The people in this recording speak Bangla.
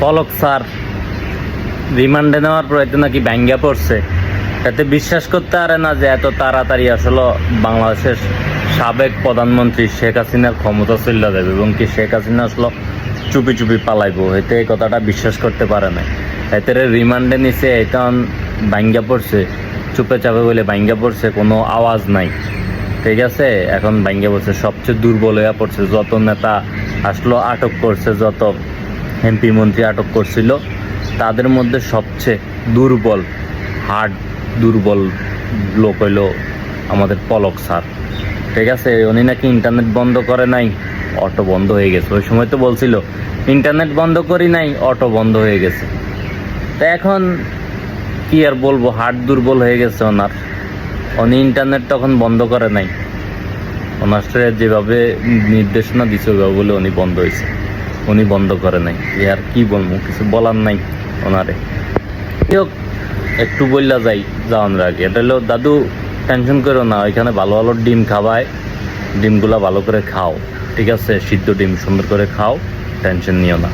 পলক স্যার, রিমান্ডে নেওয়ার পর এতে নাকি ব্যাঙ্গা পড়ছে। এতে বিশ্বাস করতে পারে না যে এত তাড়াতাড়ি আসলে বাংলাদেশের সাবেক প্রধানমন্ত্রী শেখ হাসিনার ক্ষমতা চলে যাবে এবং কি শেখ হাসিনা আসলে চুপি চুপি পালাইবো, এতে এই কথাটা বিশ্বাস করতে পারে না এতে রিমান্ডে নিছে এটা ব্যাঙ্গা পড়ছে, চুপে চাপে বলে ব্যাঙ্গা পড়ছে, কোনো আওয়াজ নাই। ঠিক আছে? এখন ব্যাঙ্গে পড়ছে, সবচেয়ে দুর্বল হয়ে পড়ছে, যত নেতা আসলো আটক করছে, যত এমপি মন্ত্রী আটক করছিল। তাদের মধ্যে সবচেয়ে দুর্বল হার্ট দুর্বল লোক হইল আমাদের পলক স্যার। ঠিক আছে? উনি নাকি ইন্টারনেট বন্ধ করে নাই, অটো বন্ধ হয়ে গেছে। ওই সময় তো বলছিল, ইন্টারনেট বন্ধ করি নাই, অটো বন্ধ হয়ে গেছে। তা এখন কি আর বলব হার্ট দুর্বল হয়ে গেছে ওনার। উনি ইন্টারনেট তখন বন্ধ করে নাই। ওনার যেভাবে নির্দেশনা দিচ্ছে ওইভাবে বলে উনি বন্ধ হয়েছে উনি বন্ধ করে নাই। এ আর কি বলব, কিছু বলার নাই ওনারে। একটু বললা যাই যাওয়ানোর আগে। এটা হলো, দাদু টেনশন করো না, ওইখানে ভালো ভালো ডিম খাওয়ায় ডিমগুলা ভালো করে খাও, ঠিক আছে? সিদ্ধ ডিম সুন্দর করে খাও টেনশন নিও না।